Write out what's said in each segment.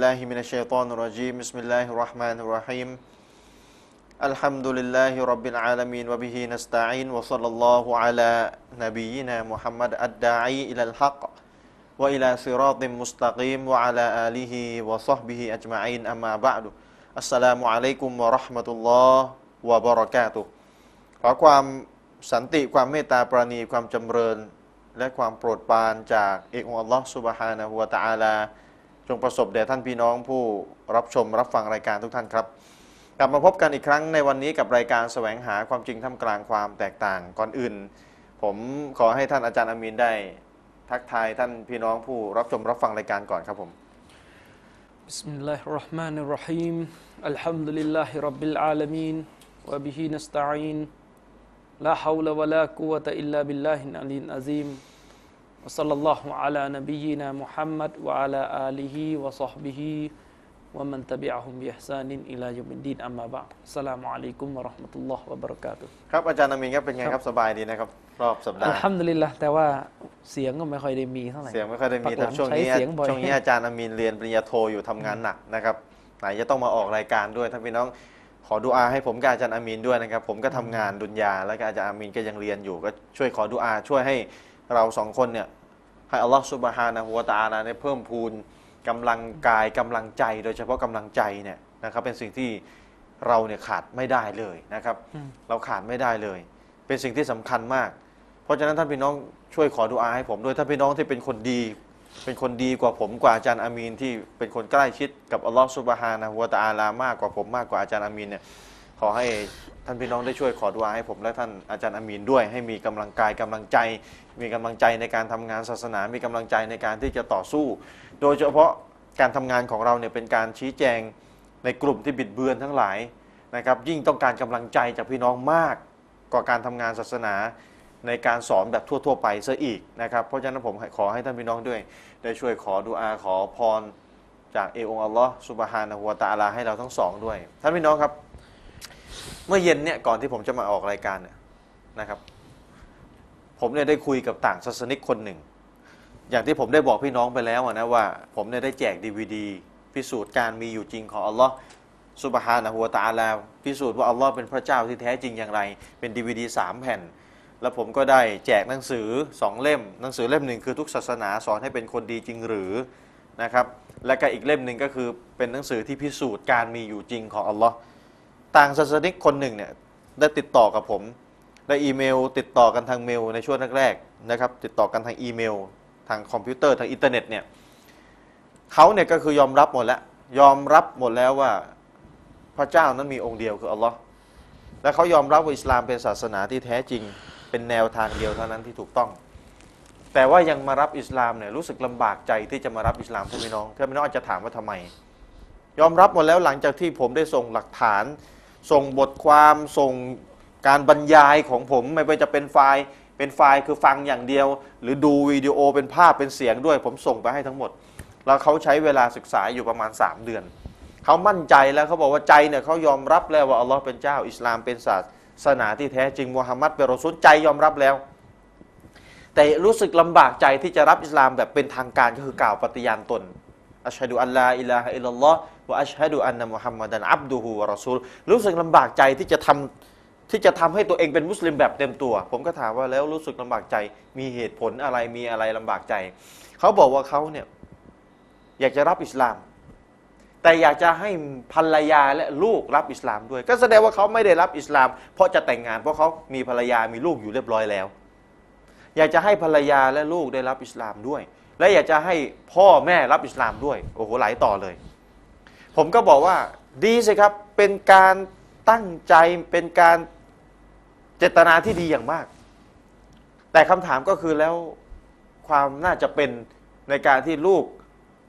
أعوذ بالله من الشيطان الرجيم بسم الله الرحمن الرحيم الحمد لله رب العالمين وبه نستعين وصلى الله على نبينا محمد الداعي إلى الحق وإلى صراط مستقيم وعلى آله وصحبه أجمعين أما بعد السلام عليكم ورحمة الله وبركاته ขอความสันติความเมตตาปราณีความจำเริญ และความโปรดปรานจากเอกองค์อัลลอฮ์สุบฮานะฮู งประสบแด่ท่านพี่น้องผู้รับชมรับฟังรายการทุกท่านครับ กลับมาพบกันอีกครั้งในวันนี้กับรายการสแสวงหาความจริงท่ามกลางความแตกต่างก่อนอื่น ผมขอให้ท่านอาจารย์อามีนได้ทักทายท่านพี่น้องผู้รับชมรับฟังรายการก่อนครับผม بسم الله الرحمن الرحيم الحمد لله رب العالمين وبه نستعين لا حول ولا قوة إلا بالله العلي العظيم وصلى الله على نبينا محمد وعلى آله وصحبه ومن تبعهم بإحسان إلى يوم الدين أما بعد السلام عليكم ورحمة الله وبركاته ครับอาจารย์อามีนครับเป็นไงครับสบายดีนะครับ รอบสัปดา อัล ห์ ฮัมดุลิลละแต่ว่าเสียงก็ไม่ค่อยได้มีเท่าไหร่ เสียงไม่ค่อยได้มี ปักหลั แต่ ง ช่วงนี้ ใช้เสียงบ่อย ช่วงนี้อาจารย์อามีนเรียนปริญญาโทอยู่ทำงานหนักนะครับไหนจะต้องมาออกรายการด้วยท่านพี่น้องขอดูอาให้ผมกับอาจารย์อามีนด้วยนะครับ ผมก็ทำงานดุนยาแล้วก็อาจารย์อามีนก็ยังเรียนอยู่ ก็ช่วยขอดูอาช่วยให้ เราสองคนเนี่ยให้อัลลอฮฺสุบฮานะฮูวะตะอาลาเนี่ยเพิ่มพูนกำลังกายกำลังใจ โดยเฉพาะกำลังใจเนี่ยนะครับเป็นสิ่งที่เราเนี่ยขาดไม่ได้เลยนะครับอืมเราขาดไม่ได้เลย เป็นสิ่งที่สำคัญมาก เพราะฉะนั้นท่านพี่น้องช่วยขอดุอาให้ผมด้วยท่านพี่น้องที่เป็นคนดี เป็นคนดีกว่าผมกว่าอาจารย์อามีนที่เป็นคนใกล้ชิดกับอัลลอฮฺสุบฮานะฮูวะตะอาลามากกว่าผมมากกว่าอาจารย์อามีนเนี่ย ขอให้ท่านพี่น้องได้ช่วยขอดุอาให้ผมและท่านอาจารย์อามีนด้วย ให้มีกำลังกายกำลังใจ มีกำลังใจในการทำงานศาสนา มีกำลังใจในการที่จะต่อสู้ โดยเฉพาะการทำงานของเราเนี่ยเป็นการชี้แจงในกลุ่มที่บิดเบือนทั้งหลายนะครับ ยิ่งต้องการกำลังใจจากพี่น้องมากกว่าการทำงานศาสนา ในการสอนแบบทั่ว ๆ ไปซะอีกนะครับ เพราะฉะนั้นผมขอให้ท่านพี่น้องด้วย ได้ช่วยขอดุอาขอพรจากเอองค์อัลลอฮ์สุบฮานะฮูวะตะอาลาให้เราทั้งสองด้วย ท่านพี่น้องครับ เมื่อเย็นเนี่ยก่อนที่ผมจะมาออกรายการเนี่ยนะครับ ผมเนี่ยได้คุยกับต่างศาสนิกคนหนึ่ง อย่างที่ผมได้บอกพี่น้องไปแล้วนะว่า ผมเนี่ยได้แจกดีวดีพิสูจน์การมีอยู่จริงของอัลลอฮ์สุบฮานะฮูวตาลาพิสูจน์ว่าอัลลอฮ์เป็นพระเจ้าที่แท้จริงอย่างไร เป็นดีวดีสามแผ่น แล้วผมก็ได้แจกหนังสือสองเล่ม หนังสือเล่มหนึ่งคือทุกศาสนาสอนให้เป็นคนดีจริงหรือนะครับ และก็อีกเล่มหนึ่งก็คือเป็นหนังสือที่พิสูจน์การมีอยู่จริงของอัลลอฮ์ ต่างศาสนิกคนหนึ่งเนี่ยได้ติดต่อกับผมได้อีเมล ติดต่อกันทางเมลในช่วงแรกๆนะครับ ติดต่อกันทางอีเมล ทางคอมพิวเตอร์ทางอินเทอร์เน็ตเนี่ยเขาเนี่ยก็คือยอมรับหมดแล้ว ยอมรับหมดแล้วว่าพระเจ้านั้นมีองค์เดียวคืออัลลอฮ์และเขายอมรับว่าอิสลามเป็นศาสนาที่แท้จริง เป็นแนวทางเดียวเท่านั้นที่ถูกต้อง แต่ว่ายังมารับอิสลามเนี่ยรู้สึกลำบากใจที่จะมารับอิสลามท่านพี่น้องท่านพี่น้องอาจจะถามว่าทำไม ยอมรับหมดแล้วหลังจากที่ผมได้ส่งหลักฐาน ส่งบทความส่งการบรรยายของผมไม่ว่าจะเป็นไฟล์เป็นไฟล์คือฟังอย่างเดียว หรือดูวิดีโอเป็นภาพเป็นเสียงด้วย ผมส่งไปให้ทั้งหมด แล้วเขาใช้เวลาศึกษาอยู่ประมาณ 3 เดือน เขามั่นใจแล้วเขาบอกว่าใจเนี่ยเขายอมรับแล้วว่าอัลลอฮ์เป็นเจ้า อิสลามเป็นศาสนาที่แท้จริงมุฮัมมัดเป็นรอซูลใจยอมรับแล้ว แต่รู้สึกลำบากใจที่จะรับอิสลามแบบเป็นทางการก็คือกล่าวปฏิญาณตน อัชฮะดุอัลลาอิลาฮะอิลลัลลอฮ์วะอัชฮะดุอันนะมุฮัมมัดันอับดุฮูวะรอซูลรู้สึกลำบากใจที่จะทำที่จะทำให้ตัวเองเป็นมุสลิมแบบเต็มตัว ผมก็ถามว่าแล้วรู้สึกลำบากใจ มีเหตุผลอะไรมีอะไรลำบากใจ เขาบอกว่าเขาเนี่ยอยากจะรับอิสลาม แต่อยากจะให้ภรรยาและลูกรับอิสลามด้วย ก็แสดงว่าเขาไม่ได้รับอิสลาม เพราะจะแต่งงานเพราะเขามีภรรยามีลูกอยู่เรียบร้อยแล้ว อยากจะให้ภรรยาและลูกได้รับอิสลามด้วย และอยากจะให้พ่อแม่รับอิสลามด้วยโอ้โหหลายต่อเลย ผมก็บอกว่าดีสิครับเป็นการตั้งใจเป็นการเจตนาที่ดีอย่างมาก แต่คำถามก็คือแล้วความน่าจะเป็นในการที่ลูก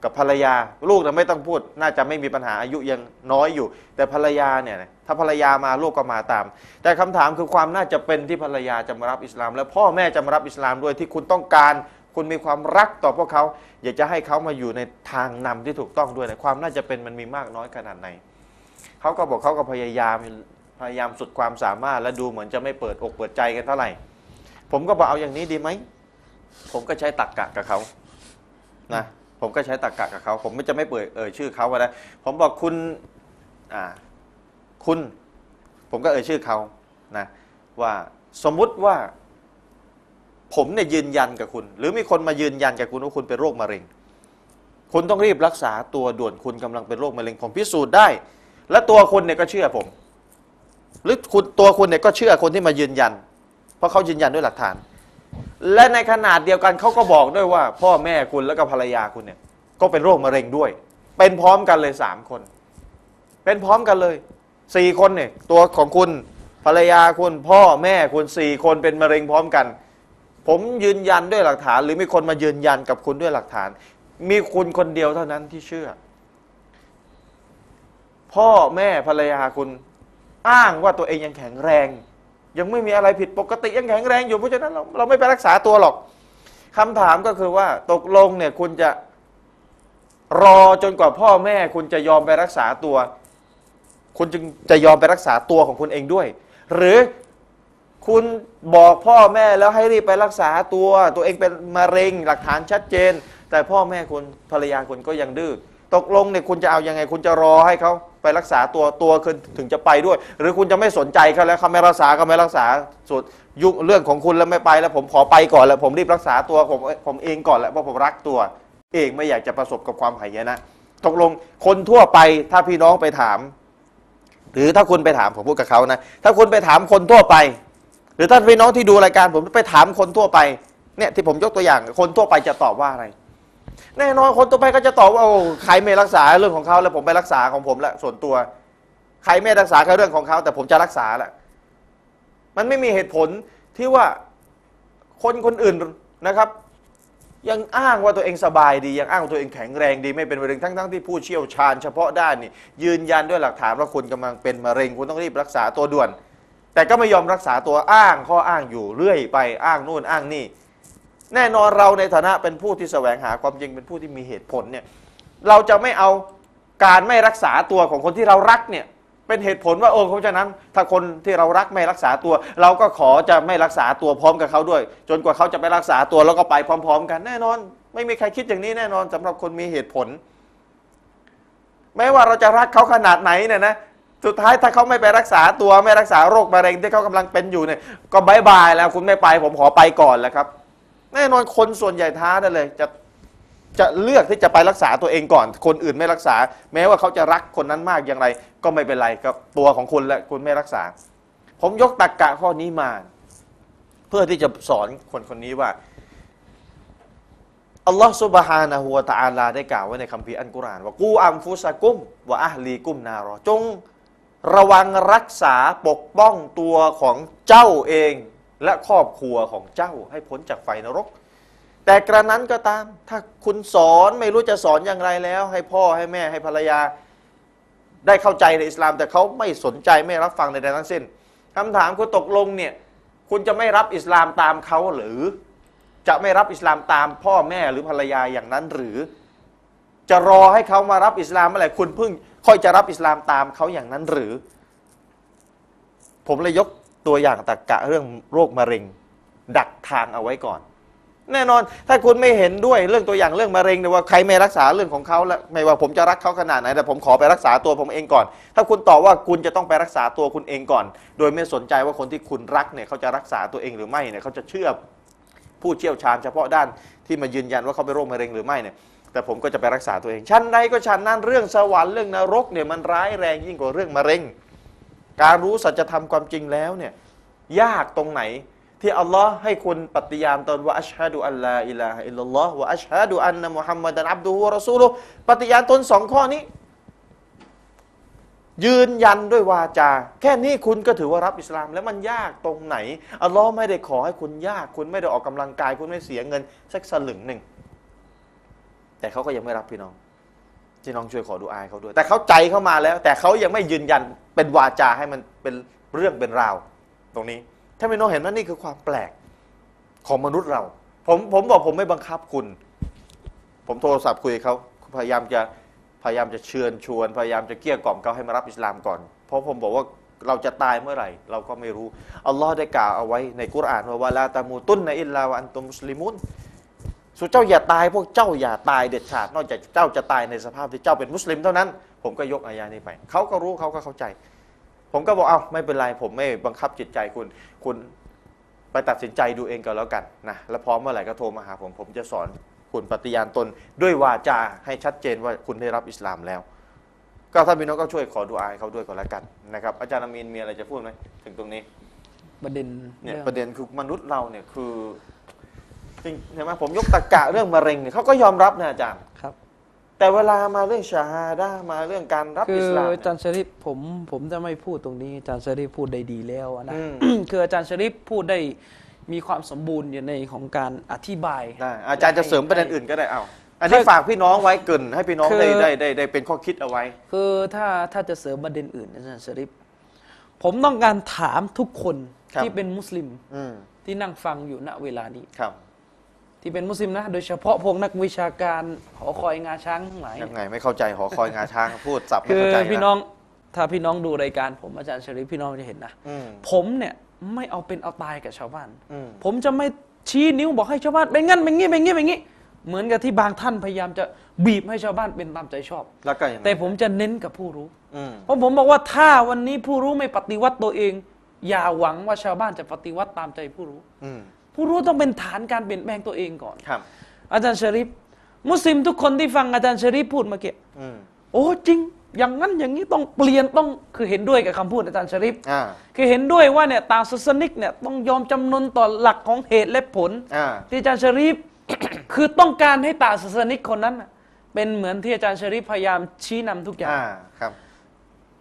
กับภรรยา ลูกนะไม่ต้องพูด น่าจะไม่มีปัญหาอายุยังน้อยอยู่ แต่ภรรยาเนี่ยถ้าภรรยามาลูกก็มาตาม แต่คำถามคือความน่าจะเป็นที่ภรรยาจะมารับอิสลาม และพ่อแม่จะมารับอิสลามด้วยที่คุณต้องการ คุณมีความรักต่อพวกเขา อยากจะให้เขามาอยู่ในทางนำที่ถูกต้องด้วยนะความน่าจะเป็นมันมีมากน้อยขนาดไหนเขาก็บอกเขาก็พยายามพยายามสุดความสามารถและดูเหมือนจะไม่เปิดอกเปิดใจกันเท่าไหร่ ผมก็บอกเอาอย่างนี้ดีไหม ผมก็ใช้ตักกะกับเขานะผมก็ใช้ตรกกะกับเขาผมไม่จะไม่เปิดเอ่ยชื่อเขาก็ได้ผมบอกคุณอ่าคุณ ผมก็เอ่ยชื่อเขานะว่าสมมุติว่า ผมเนี่ยยืนยันกับคุณ หรือมีคนมายืนยันกับคุณว่าคุณเป็นโรคมะเร็ง คุณต้องรีบรักษาตัวด่วนคุณกำลังเป็นโรคมะเร็ง ผมพิสูจน์ได้ และตัวคุณเนี่ยก็เชื่อผม หรือคุณตัวคุณเนี่ยก็เชื่อคนที่มายืนยัน เพราะเขายืนยันด้วยหลักฐาน และในขนาดเดียวกันเขาก็บอกด้วยว่า พ่อแม่คุณแล้วก็ภรรยาคุณเนี่ย ก็เป็นโรคมะเร็งด้วย เป็นพร้อมกันเลยสามคน เป็นพร้อมกันเลยสี่คนเนี่ยตัวของคุณภรรยาคุณพ่อแม่คุณสี่คนเป็นมะเร็งพร้อมกัน ผมยืนยันด้วยหลักฐาน หรือมีคนมายืนยันกับคุณด้วยหลักฐาน มีคุณคนเดียวเท่านั้นที่เชื่อ พ่อแม่ภรรยาคุณ อ้างว่าตัวเองยังแข็งแรง ยังไม่มีอะไรผิดปกติยังแข็งแรงอยู่เพราะฉะนั้นเราเราไม่ไปรักษาตัวหรอกคำถามก็คือว่าตกลงเนี่ยคุณจะรอจนกว่าพ่อแม่คุณจะยอมไปรักษาตัว คุณจึงจะยอมไปรักษาตัวของคุณเองด้วย หรือ คุณบอกพ่อแม่แล้วให้รีบไปรักษาตัว ตัวเองเป็นมะเร็งหลักฐานชัดเจน แต่พ่อแม่คุณภรรยาคุณก็ยังดื้อตกลงเนี่ยคุณจะเอายังไง คุณจะรอให้เขาไปรักษาตัวตัวคุณถึงจะไปด้วย หรือคุณจะไม่สนใจเขาแล้วเขาไม่รักษาก็ไม่รักษาสุดยุ่งเรื่องของคุณแล้วไม่ไปแล้วผมขอไปก่อนแล้วผมรีบรักษาตัวผมผมเองก่อนแหละเพราะผมรักตัว เองไม่อยากจะประสบกับความหายนะตกลงคนทั่วไปถ้าพี่น้องไปถาม หรือถ้าคุณไปถามผมพูดกับเขานะถ้าคุณไปถามคนทั่วไป หรือท่านพี่น้องที่ดูรายการผมไปถามคนทั่วไปเนี่ยที่ผมยกตัวอย่างคนทั่วไปจะตอบว่าอะไร แน่นอนคนทั่วไปก็จะตอบว่าโอ้ใครไม่รักษาเรื่องของเขาแล้วผมไปรักษาของผมละส่วนตัว ใครไม่รักษาก็เรื่องของเขาแต่ผมจะรักษาแหละมันไม่มีเหตุผลที่ว่าคนคนอื่นนะครับ ยังอ้างว่าตัวเองสบายดี ยังอ้างว่าตัวเองแข็งแรงดีไม่เป็นมะเร็งทั้งทั้งที่ผู้เชี่ยวชาญเฉพาะด้านนี่ยืนยันด้วยหลักฐานว่าคุณกำลังเป็นมะเร็งคุณต้องรีบรักษาตัวด่วน แต่ก็ไม่ยอมรักษาตัวอ้างข้ออ้างอยู่เรื่อยไปอ้างนู่นอ้างนี่ แน่นอนเราในฐานะเป็นผู้ที่แสวงหาความจริงเป็นผู้ที่มีเหตุผลเนี่ยเราจะไม่เอาการไม่รักษาตัวของคนที่เรารักเนี่ยเป็นเหตุผลว่าโอ้เพราะฉะนั้น ถ้าคนที่เรารักไม่รักษาตัว เราก็ขอจะไม่รักษาตัวพร้อมกับเขาด้วย จนกว่าเขาจะไปรักษาตัวแล้วก็ไปพร้อม ๆ กันแน่นอน ไม่มีใครคิดอย่างนี้แน่นอนสำหรับคนมีเหตุผล แม้ว่าเราจะรักเขาขนาดไหนเนี่ยนะ สุดท้ายถ้าเขาไม่ไปรักษาตัวไม่รักษาโรคมะเร็งที่เขากำลังเป็นอยู่เนี่ยก็บายบายแล้วคุณไม่ไปผมขอไปก่อนแล้วครับ แน่นอนคนส่วนใหญ่ท้าได้เลยจะจะเลือกที่จะไปรักษาตัวเองก่อน คนอื่นไม่รักษา แม้ว่าเขาจะรักคนนั้นมากอย่างไร ก็ไม่เป็นไรกับตัวของคุณและคุณไม่รักษา ผมยกตรกกะข้อนี้มา เพื่อที่จะสอนคนคนนี้ว่าอัลลอฮฺซุบฮานะฮูวะตะอาลาได้กล่าวไว้ในคัมภีร์อัลกุรอานว่ากูอัมฟุสะกุมวะอะฮลีกุมนารอจง ระวังรักษาปกป้องตัวของเจ้าเอง และครอบครัวของเจ้าให้พ้นจากไฟนรก แต่กระนั้นก็ตาม ถ้าคุณสอนไม่รู้จะสอนอย่างไรแล้ว ให้พ่อให้แม่ให้ภรรยา ได้เข้าใจในอิสลาม แต่เขาไม่สนใจไม่รับฟังใดๆทั้งสิ้นคำถามคุณตกลงเนี่ยคุณจะไม่รับอิสลามตามเขาหรือ จะไม่รับอิสลามตามพ่อแม่หรือภรรยาอย่างนั้นหรือ จะรอให้เขามารับอิสลามเมื่อไหร่คุณเพิ่ง ค่อยจะรับอิสลามตามเขาอย่างนั้นหรือ ผมเลยยกตัวอย่างตรกกะเรื่องโรคมะเร็ง ดักทางเอาไว้ก่อน แน่นอนถ้าคุณไม่เห็นด้วยเรื่องตัวอย่างเรื่องมะเร็งเนี่ยว่าใครไม่รักษาเรื่องของเขาแล้วไม่ว่าผมจะรักเขาขนาดไหนแต่ผมขอไปรักษาตัวผมเองก่อน ถ้าคุณตอบว่าคุณจะต้องไปรักษาตัวคุณเองก่อน โดยไม่สนใจว่าคนที่คุณรักเนี่ยเขาจะรักษาตัวเองหรือไม่เนี่ยเขาจะเชื่อผู้เชี่ยวชาญเฉพาะด้านที่มายืนยันว่าเขาเป็นโรคมะเร็งหรือไม่เนี่ย แต่ผมก็จะไปรักษาตัวเอง ชั้นใดก็ชั้นนั้นเรื่องสวรรค์เรื่องนรกเนี่ยมันร้ายแรงยิ่งกว่าเรื่องมะเร็ง การรู้สัจธรรมความจริงแล้วเนี่ยยากตรงไหน ที่อัลลอฮ์ให้คุณปฏิญาณตนว่าอัชฮะดุอัลลอิลาฮะอิลลัลลอฮ์วะอัชฮะดุอันนะมุฮัมมัดอับดุฮุรอซูลุปฏิญาณตนสองข้อนี้ ยืนยันด้วยวาจา แค่นี้คุณก็ถือว่ารับอิสลาม แล้วมันยากตรงไหนอัลลอฮ์ไม่ได้ขอให้คุณยาก คุณไม่ได้ออกกำลังกาย คุณไม่เสียเงินสักสลึงหนึ่ง แต่เขาก็ยังไม่รับพี่น้องพี่น้องช่วยขอดูอายเขาด้วย แต่เขาใจเข้ามาแล้ว แต่เขายังไม่ยืนยันเป็นวาจาให้มันเป็นเรื่องเป็นราว ตรงนี้ ถ้าพี่น้องเห็นว่านี่คือความแปลกของมนุษย์เรา ผมผมบอกผมไม่บังคับคุณ ผมโทรศัพท์คุยกับเขาพยายามจะพยายามจะเชิญชวน พยายามจะเกลี้ยกล่อมเขาให้มารับอิสลามก่อน เพราะผมบอกว่าเราจะตายเมื่อไหร่ เราก็ไม่รู้อัลลอฮ์ได้กล่าวเอาไว้ในกุรอานว่าวะลาตามูตุนในอิลลาวะอันตุมุสลิมุน สุเจ้าอย่าตายพวกเจ้าอย่าตายเด็ดขาด นอกจากเจ้าจะตายในสภาพที่เจ้าเป็นมุสลิมเท่านั้น ผมก็ยกอายานี้ไปเขาก็รู้เขาก็เข้าใจ ผมก็บอกเอาไม่เป็นไรผมไม่บังคับจิตใจคุณคุณไปตัดสินใจดูเองก็แล้วกันนะแล้วพร้อมเมื่อไหร่ก็โทรมาหาผมผมจะสอนคุณปฏิญาณตนด้วยวาจาให้ชัดเจนว่าคุณได้รับอิสลามแล้ว ก็ท่านพี่น้องก็ช่วยขอดุอาให้เขาด้วยก็แล้วกันนะครับอาจารย์อามีนมีอะไรจะพูดไหมถึงตรงนี้ประเด็นเนี่ยเรื่องประเด็นคือมนุษย์เราเนี่ยคือ จริงเห็นไหมผมยกตะกะเรื่องมะเร็งเนี่ยเขาก็ยอมรับนะอาจารย์ครับ แต่เวลามาเรื่องชาฮาดามาเรื่องการรับคือิอสลามอาจารเนี่ยย์ชริปผมผมจะไม่พูดตรงนี้อาจารย์ชริปพูดได้ดีแล้วนะอืมคืออาจารย์ชริปพูดได้มีความสมบูรณ์อยู่ในของการอธิบายได้อาจารย์จะเสริมประเด็นอื่นก็ได้เอาอันนี้ถ้าฝากพี่น้องไว้เกรินให้พี่น้องคือได้ได้ได้ได้เป็นข้อคิดเอาไว้ คือถ้าถ้าจะเสริมประเด็นอื่นอาจารย์ชริปผมต้องการถามทุกคนครับที่เป็นมุสลิมอืมที่นั่งฟังอยู่ณเวลานี้ครับ ที่เป็นมุสลิมนะ โดยเฉพาะพวกนักวิชาการหอคอยงาช้างทั้งหลายยังไงไม่เข้าใจหอคอยงาช้างพูดสับไม่คือเข้าใจนะพี่น้องถ้าพี่น้องดูรายการ ผมอาจารย์ชริปพี่น้องจะเห็นนะ อืม ผมเนี่ยไม่เอาเป็นเอาตายกับชาวบ้าน อืม ผมจะไม่ชี้นิ้วบอกให้ชาวบ้านเป็นงั้นเป็นงี้เป็นงี้เป็นงี้ เหมือนกับที่บางท่านพยายามจะบีบให้ชาวบ้านเป็นตามใจชอบ แล้วก็ยังไงแต่ผมจะเน้นกับผู้รู้ อืม เพราะผมบอกว่าถ้าวันนี้ผู้รู้ไม่ปฏิวัติตัวเอง อย่าหวังว่าชาวบ้านจะปฏิวัติตามใจผู้รู้ อืม ผู้รู้ต้องเป็นฐานการเปลี่ยนแปลงตัวเองก่อนครับ อาจารย์ชริปมุสลิมทุกคนที่ฟังอาจารย์ชริปพูดเมื่อกี้อืมโอ้จริง อย่างนั้นอย่างนี้ต้องเปลี่ยนต้องคือเห็นด้วยกับคำพูดอาจารย์ชริปอ่าคือเห็นด้วยว่าเนี่ยต่างศาสนิกเนี่ยต้องยอมจำนนต่อหลักของเหตุและผลอ่าที่อาจารย์ชริปคือต้องการให้ต่างศาสนิกคนนั้นน่ะเป็นเหมือนที่อาจารย์ชริปพยายามชี้นำทุกอย่างอ่าครับ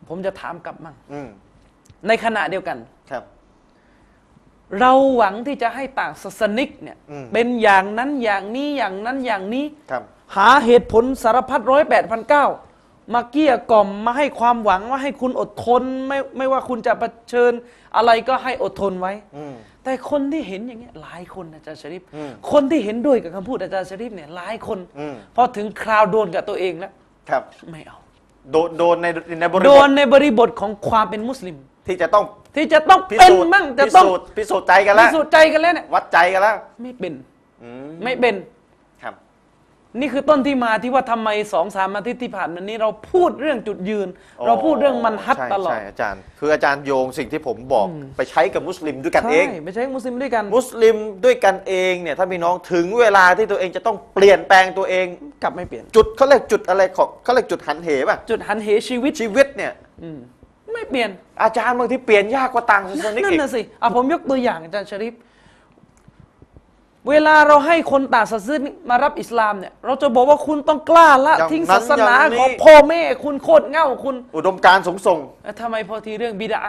ผมจะถามกลับมั่งอืมในขณะเดียวกันครับ เราหวังที่จะให้ต่างศาสนิกเนี่ยอืม เป็นอย่างนั้นอย่างนี้อย่างนั้นอย่างนี้ ครับ หาเหตุผลสารพัดร้อยแปดพันเก้ามาเกลี้ยกล่อมมาให้ความหวังว่าให้คุณอดทนไม่ไม่ว่าคุณจะเผชิญอะไรก็ให้อดทนไว้ อืม แต่คนที่เห็นอย่างเงี้ยหลายคนอาจารย์ชริปอืมคนที่เห็นด้วยกับคำพูดอาจารย์ชริปเนี่ยหลายคนอืม พอถึงคราวโดนกับตัวเองแล้ว ครับ ไม่เอา โดนโดนในในบริโดบนทในบริบทของความเป็นมุสลิม ที่จะต้องที่จะต้องพิเป็นสูจน์มั่งจะพิต้องสูจน์พิสูจน์ใจกันแล้วพิสูจน์ใจกันแล้วเนี่ยวัดใจกันแล้วไม่เป็นอืมไม่เป็น ครับ นี่คือต้นที่มาที่ว่าทำไมสองสามอาทิตย์ที่ผ่านมานี้เราพูดเรื่องจุดยืน เราพูดเรื่องมันฮัดใช่ตลอดใช่อาจารย์ คืออาจารย์โยงสิ่งที่ผมบอกไปใช้กับมุสลิมด้วยกันเอใช่งไม่ใช่มุสลิมด้วยกันมุสลิมด้วยกันเองเนี่ยถ้าพี่น้องถึงเวลาที่ตัวเองจะต้องเปลี่ยนแปลงตัวเอง กลับไม่เปลี่ยน จุดเขาเรียกจุดอะไรของเขาเรียกจุดหันเหป่ะ จุดหันเหชีวิตชีวิตเนี่ยอืม ไม่เปลี่ยนอาจารย์บางทีเปลี่ยนยากกว่าต่างศาสนานั่นอีกน่ะสิอะผมยกตัวอย่างอาจารย์ชริปเวลาเราให้คนต่างศาสนามารับอิสลามเนี่ย เราจะบอกว่าคุณต้องกล้าละอย่างทิ้งนั้นศาสนาอย่างนี้ของพ่อแม่ คุณโคตรเหง่าคุณ อุดมการณ์สงส่งแล้วทำไมพอทีเรื่องบิดา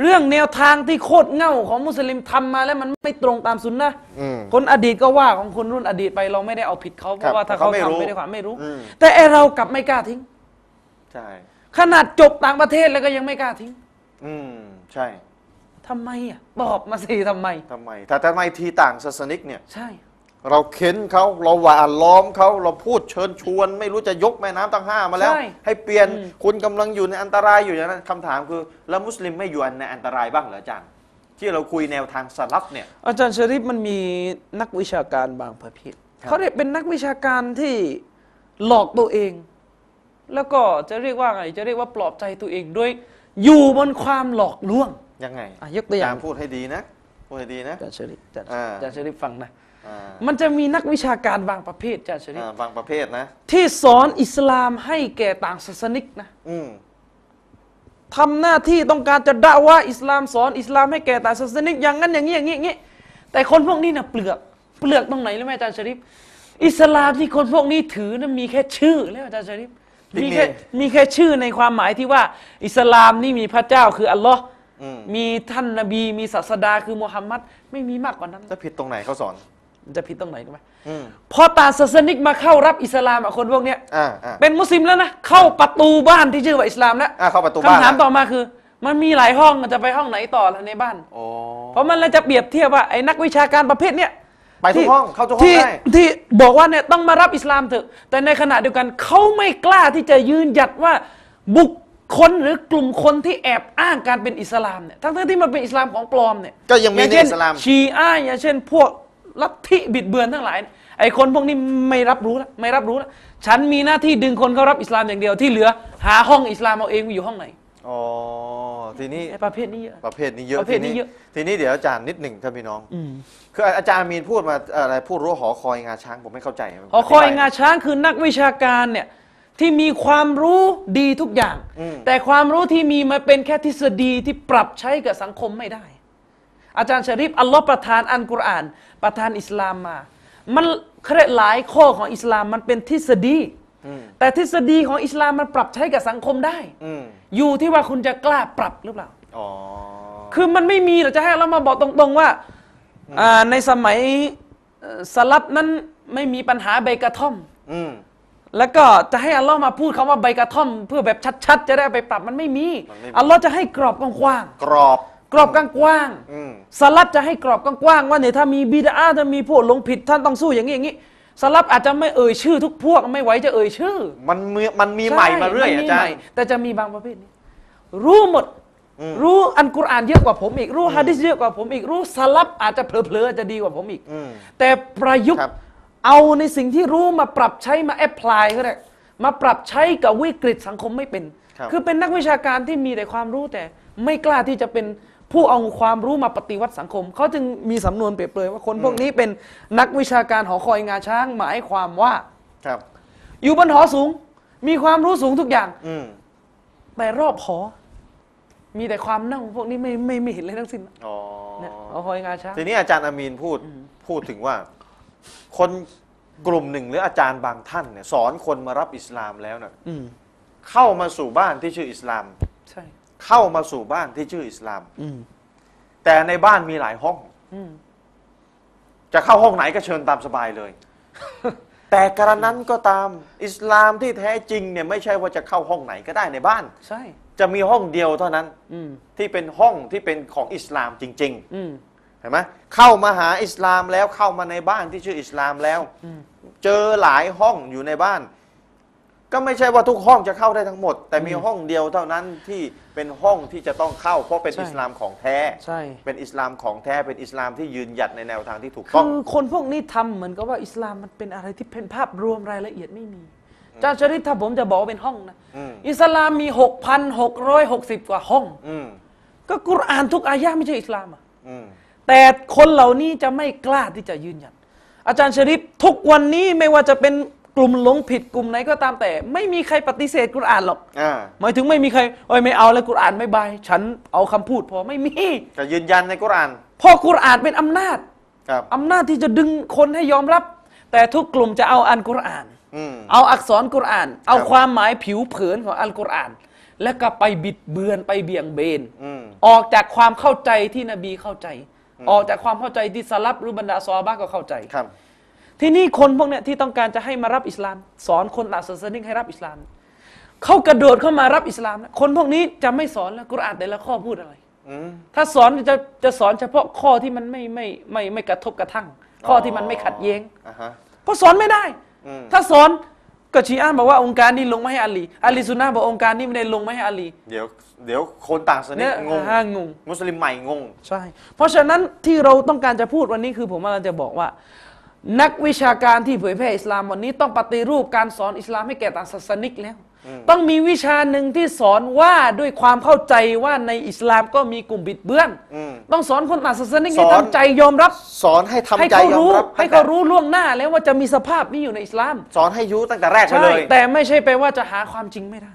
เรื่องแนวทางที่โคตรเหง่าของมุสลิมทำมาแล้วมันไม่ตรงตามสุนนะอืมคนอดีตก็ว่าของคนรุ่นอดีตไปเราไม่ได้เอาผิดเขาเพครับราะว่าถ้าเขาเขาไม่รู้ทำไม่ได้ความไม่รู้อืมแต่ไอเรากลับไม่กล้าทิ้ง ใช่ ขนาดจบต่างประเทศแล้วก็ยังไม่กล้าทิ้งอืมใช่ทำไมอะตอบมาสิทำไม ทำไมแต่ทำไมทีต่างศาสนิกเนี่ย ใช่ เราเค้นเขาเราหวานล้อมเขาเราพูดเชิญชวน ไม่รู้จะยกแม่น้ำตั้งห้ามาแล้ว ใช่ให้เปลี่ยนอืม คุณกำลังอยู่ในอันตรายอยู่อย่างนั้นคำถามคือ แล้วมุสลิมไม่อยู่ในอันตรายบ้างเหรออาจารย์ที่เราคุยแนวทางสลับเนี่ย อาจารย์ชริปมันมีนักวิชาการบางประเภทครับ เขาเรียกเป็นนักวิชาการที่หลอกตัวเอง แล้วก็จะเรียกว่าไง จะเรียกว่าปลอบใจตัวเองด้วย อยู่บนความหลอกลวงยังไงอะยกตัวอย่างจรพูดให้ดีนะพูดให้ดีนะอาจารย์ชริปอาจารย์อ่าอาจารย์ชริปฟังนะอ่ามันจะมีนักวิชาการบางประเภทอาจารย์ชริปอ่าบางประเภทนะ ที่สอนอิสลามให้แก่ต่างศาสนิกนะอืมทำหน้าที่ต้องการจะด่าว่าอิสลามสอนอิสลามให้แก่ต่างศาสนิกอย่างนั้นอย่างนี้อย่างนี้อย่างนี้แต่คนพวกนี้น่ะเปลือกเปลือกตรงไหนรู้ไหมอาจารย์ชริปอิสลามที่คนพวกนี้ถือนั้นมีแค่ชื่อแล้วอาจารย์ชริป มีแค่มีแค่ชื่อในความหมายที่ว่า อิสลามนี่มีพระเจ้าคืออัลลอฮ์อืมมีท่านนบี มีศาสดาคือมุฮัมมัดไม่มีมากกว่านั้น จะผิดตรงไหนเขาสอนมันจะผิดตรงไหนรู้ไหมอืมพอต่างศาสนิกมาเข้ารับอิสลามอะคนพวกเนี้ยอ่าอ่าเป็นมุสลิมแล้วนะเข้าประตูบ้านที่ชื่อว่าอิสลามแล้วอ่าเข้าประตูบ้านคำถามนะต่อมาคือ มันมีหลายห้องมันจะไปห้องไหนต่อล่ะในบ้านโอ้เพราะมันเลยจะเปรียบเทียบว่าไอ้นักวิชาการประเภทเนี้ย ไปทุกที่ห้องเข้าทุกห้องที่ได้ ที่บอกว่าเนี่ยต้องมารับอิสลามเถอะ แต่ในขณะเดียวกันเขาไม่กล้าที่จะยืนหยัดว่าบุคคลหรือกลุ่มคนที่แอบอ้างการเป็นอิสลามเนี่ยทั้งๆที่มันเป็นอิสลามของปลอมเนี่ยก็ยังมีอาในเช่นอิสลาม ชีอะห์อย่างเช่น พวกลัทธิบิดเบือนทั้งหลาย ไอ้คนพวกนี้ไม่รับรู้แล้วไม่รับรู้แล้วฉันมีหน้าที่ดึงคนเข้ารับอิสลามอย่างเดียวที่เหลือ หาห้องอิสลามเอาเองว่าอยู่ห้องไหน อ๋อ ทีนี้ไอ้ประเภทนี้เยอะ ประเภทนี้เยอะประเภทนี้เยอะ ทีนี้เดี๋ยวอาจารย์นิดหนึ่งท่านพี่น้อง อืมคืออาจารย์อามีนพูดมาอะไรพูดรู้หอคอยงาช้างผมไม่เข้าใจหอคอยงาช้างคือนักวิชาการเนี่ยที่มีความรู้ดีทุกอย่างอืมแต่ความรู้ที่มีมาเป็นแค่ทฤษฎีที่ปรับใช้กับสังคมไม่ได้ อาจารย์ชะริฟอัลลอฮ์ประทานอันกุรอาน ประทานอิสลามมา มันเครหลายข้อของอิสลามมันเป็นทฤษฎีอืม แต่ทฤษฎีของอิสลามมันปรับใช้กับสังคมได้อืมอยู่ที่ว่าคุณจะกล้าปรับหรือเปล่าอ๋อคือมันไม่มีหรอกจะให้เรามาบอกตรงๆว่าอ่าในสมัยเอ่อสลับนั้นไม่มีปัญหาใบกระท่อมอืมแล้วก็จะให้อัลลอฮ์มาพูดคำว่าใบกระท่อม เพื่อแบบชัด ๆ จะได้เอาไปปรับมันไม่มีมันไม่มี อัลลอฮ์จะให้กรอบกว้างกรอบๆกรอบกว้างอืมๆสลับจะให้กรอบกว้างๆว่าเนี่ยถ้ามีบิดาถ้ามีพวกหลงผิดท่านต้องสู้อย่างนี้อย่างนี้ สลับอาจจะไม่เอ่ยชื่อทุกพวกไม่ไหวจะเอ่ยชื่อมันมีมันมีใหม่มาเรื่อยใช่อามีจารใหม่ย์แต่จะมีบางประเภทนี้รู้หมด อืมรู้อันกุรอานเยอะกว่าผมอีก รู้ฮะดิษเยอะกว่าผมอีก รู้สลับอาจจะเผลอๆอาจจะดีกว่าผมอีก อืม แต่ประยุกต์ครับ เอาในสิ่งที่รู้มาปรับใช้มาแอพพลายก็ได้มาปรับใช้กับวิกฤตสังคมไม่เป็นครับ อเป็นนักวิชาการที่มีแต่ความรู้แต่ไม่กล้าที่จะเป็น ผู้เอาความรู้มาปฏิวัติสังคม เขาจึงมีสำนวนเปรียบเปรยว่าคนพวกนี้เป็นนักวิชาการหอคอยงาช้างหมายความว่า ครับ อยู่บนหอสูง มีความรู้สูงทุกอย่าง อืมแต่รอบหอ มีแต่ความเน่าพวกนี้ไม่ไม่ไม่เห็นเลยทั้งสิ้นอ๋อเนี่ยหอคอยงาช้างทีนี้อาจารย์อามีนพูดพูดถึงว่า คนกลุ่มหนึ่งหรืออาจารย์บางท่านเนี่ยสอนคนมารับอิสลามแล้วน่ะอืมเข้ามาสู่บ้านที่ชื่ออิสลาม ใช่ เข้ามาสู่บ้านที่ชื่ออิสลาม อืมแต่ในบ้านมีหลายห้อง อืมจะเข้าห้องไหนก็เชิญตามสบายเลย แต่กระนั้นก็ตาม อิสลามที่แท้จริงเนี่ยไม่ใช่ว่าจะเข้าห้องไหนก็ได้ในบ้าน ใช่ จะมีห้องเดียวเท่านั้น อืมที่เป็นห้องที่เป็นของอิสลามจริงอืมๆเห็นไหมเข้ามาหาอิสลามแล้วเข้ามาในบ้านที่ชื่ออิสลามแล้วอืมเจอหลายห้องอยู่ในบ้าน ก็ไม่ใช่ว่าทุกห้องจะเข้าได้ทั้งหมด แต่มีห้องเดียวเท่านั้นที่เป็นห้องที่จะต้องเข้า เพราะเป็นใช่ อิสลามของแท้ ใช่ เป็นอิสลามของแท้เป็นอิสลามที่ยืนหยัดในแนวทางที่ถูกต้องคือคนพวกนี้ทำเหมือนกับว่าอิสลามมันเป็นอะไรที่เป็นภาพรวมรายละเอียดไม่มีอาจารย์ชริตถ้าผมจะบอกว่าเป็นห้องนะอืม อิสลามมี 6,660 กว่าห้อง อืมก็กุรอานทุกอายะห์ไม่ใช่อิสลามอะอืมแต่คนเหล่านี้จะไม่กล้าที่จะยืนยันอาจารย์ชริปทุกวันนี้ไม่ว่าจะเป็น กลุ่มหลงผิดกลุ่มไหนก็ตามแต่ ไม่มีใครปฏิเสธกุรอานหรอกอ่าหมายถึงไม่มีใครโอ้ยไม่เอาแล้วกุรอานไม่บาย ฉันเอาคำพูดพอไม่มีจะยืนยันในกุรอานเพราะกุรอานเป็นอำนาจครับ อำนาจที่จะดึงคนให้ยอมรับ แต่ทุกกลุ่มจะเอาอันกุรอาน อืม เอาอักษรกุรอาน เอาครับความหมายผิวเผินของอัลกุรอาน แล้วก็ไปบิดเบือนไปเบี่ยงเบน อืม ออกจากความเข้าใจที่นบีเข้าใจ ออกจากความเข้าใจที่สลับหรือบรรดาซอฮาบ้าก็เข้าใจ ครับ ที่นี่คนพวกเนี้ยที่ต้องการจะให้มารับอิสลาม สอนคนต่างศาสนาให้รับอิสลามเขากระโดดเข้ามารับอิสลามนะคนพวกนี้จะไม่สอนแล้วกุรอานแต่ละข้อพูดอะไรอืมถ้าสอนจะจะสอนเฉพาะข้อที่มันไม่ไม่ไม่ไม่กระทบกระทั่ง ข้อที่มันไม่ขัดแย้งอ่าฮะเพราะสอนไม่ได้อืมถ้าสอนก็ชีอะห์บอกว่าองค์การนี้ลงมาให้อาลีอาลีซุนนะห์บอกองค์การนี้ไม่ได้ลงมาให้อาลีเดี๋ยวเดี๋ยวคนต่างศาสเนี่นายงงอ่างง มุสลิมใหม่งง ใช่ เพราะฉะนั้นที่เราต้องการจะพูดวันนี้คือผมกำลังจะบอกว่า นักวิชาการที่เผยแพร่อิสลามวันนี้ต้องปฏิรูปการสอนอิสลามให้แก่ต่างศาสนิกแล้ว ต้องมีวิชาหนึ่งที่สอนว่าด้วยความเข้าใจว่าในอิสลามก็มีกลุ่มบิดเบือนอืมต้องสอนคนต่างศาสนิกให้สอนตั้งใจยอมรับ สอนให้ทำให้ใจเขายอมรู้รับ ให้เขารู้ล่วงหน้าแล้วว่าจะมีสภาพนี้อยู่ในอิสลาม สอนให้ยุตั้งแต่แรกไปใช่เลย แต่ไม่ใช่แปลว่าจะหาความจริงไม่ได้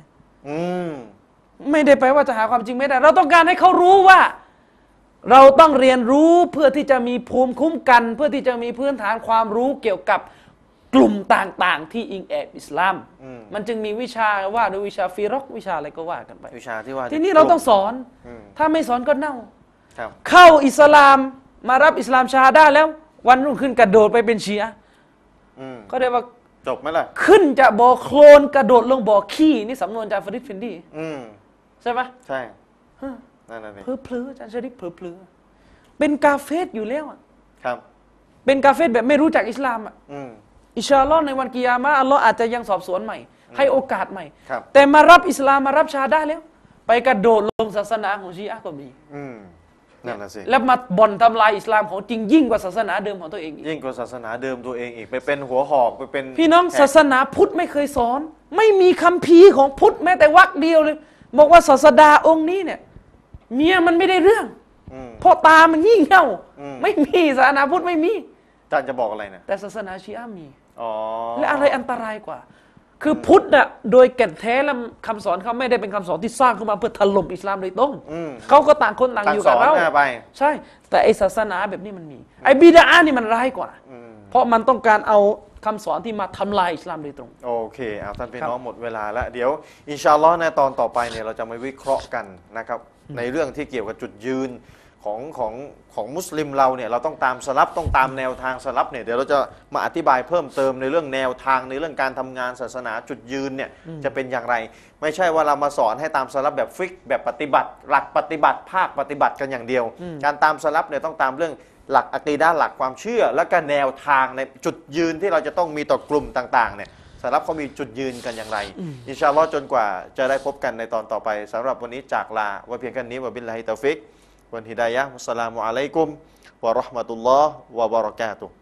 อืมไม่ได้แปลว่าจะหาความจริงไม่ได้ เราต้องการให้เขารู้ว่า เราต้องเรียนรู้เพื่อที่จะมีภูมิคุ้มกัน เพื่อที่จะมีพื้นฐานความรู้เกี่ยวกับกลุ่มต่างๆ ที่อิงแอบอิสลามอืมมันจึงมีวิชาว่าด้วยวิชาฟีรอกวิชาอะไรก็ว่ากันไป วิชาที่ว่าทีนี้เราต้องสอนอืมถ้าไม่สอนก็เน่าครับเข้าอิสลามมารับอิสลามชาได้แล้ว วันรุ่งขึ้นกระโดดไปเป็นชีอะห์อืมก็ได้ว่าจบไหมล่ะ ขึ้นจากบ่อโคลนกระโดดลงบ่อขี้นี่สำนวนจากฟริดฟินดี้อืมใช่ไหมใช่ นั่นน่ะสิเพลอเพลอๆอาจารย์ชริปเพลอเพลอๆเป็นกาเฟสอยู่แล้วอะครับ เป็นกาเฟสแบบไม่รู้จักอิสลามอะอืม อินชาอัลลอฮ์ในวันกิยามะห์อัลลอฮ์อาจจะยังสอบสวนใหม่ ให้โอกาสใหม่ ครับ แต่มารับอิสลามมารับชาได้แล้ว ไปกระโดดลงศาสนาของชีอะห์ก็มี อืมนั่นน่ะสิ แล้วมาบ่อนทำลายอิสลามของจริงยิ่งกว่าศาสนาเดิมของตัวเองอีก ยิ่งกว่าศาสนาเดิมตัวเองอีกไปเป็นหัวหอกไปเป็นพี่น้องแขกศาสนาพุทธไม่เคยสอน ไม่มีคัมภีร์ของพุทธแม้แต่วรรคเดียวเลย บอกว่าศาสดาองค์นี้เนี่ย เมียมันไม่ได้เรื่องอืมพ่อตามันงี่เง่าอืมไม่มีศาสนาพุทธไม่มีอาจารย์จะบอกอะไรนะแต่ศาสนาชีอะห์มีอ๋อและอะไรอันตรายกว่า คือพุทธน่ะโดยแก่นแท้แล้วคำสอนเขาไม่ได้เป็นคำสอนที่สร้างขึ้นมาเพื่อถล่มอิสลามโดยตรงอืมเขาก็ต่างคนต่างต่างอยู่สกับอนเราหน้าไปใช่ แต่ไอศาสนาแบบนี้มันมี ไอบิดาอะห์นี่มันร้ายกว่าอืมเพราะมันต้องการเอาคำสอนที่มาทำลายอิสลามโดยตรง โอเคเอาท่านพี่ครับน้องหมดเวลาแล้ว เดี๋ยว อินชาอัลลอฮ์ในตอนต่อไปเนี่ยเราจะมาวิเคราะห์กันนะครับ ในเรื่องที่เกี่ยวกับจุดยืนของของของมุสลิมเราเนี่ยเราต้องตามสลับต้องตามแนวทางสลับเนี่ยเดี๋ยวเราจะมาอธิบายเพิ่มเติมในเรื่องแนวทางในเรื่องการทำงานศาสนาจุดยืนเนี่ยจะเป็นอย่างไร ไม่ใช่ว่าเรามาสอนให้ตามสลับแบบฟิกแบบปฏิบัติ หลักปฏิบัติภาคปฏิบัติกันอย่างเดียว การตามสลับเนี่ยต้องตามเรื่องหลักอะกีดะห์หลักความเชื่อ และก็แนวทางในจุดยืนที่เราจะต้องมีต่อกลุ่มต่างๆเนี่ย สลับเขามีจุดยืนกันอย่างไร อินชาอัลลอฮ์จนกว่าจะได้พบกันในตอนต่อไปสำหรับวันนี้จากลาไว้เพียงแค่นี้วะบิลลาฮิตาฟิกวันฮิดายะฮ์วัสสลามุอะลัยกุมวะเราะห์มะตุลลอฮ์วะบะเราะกาตุฮ์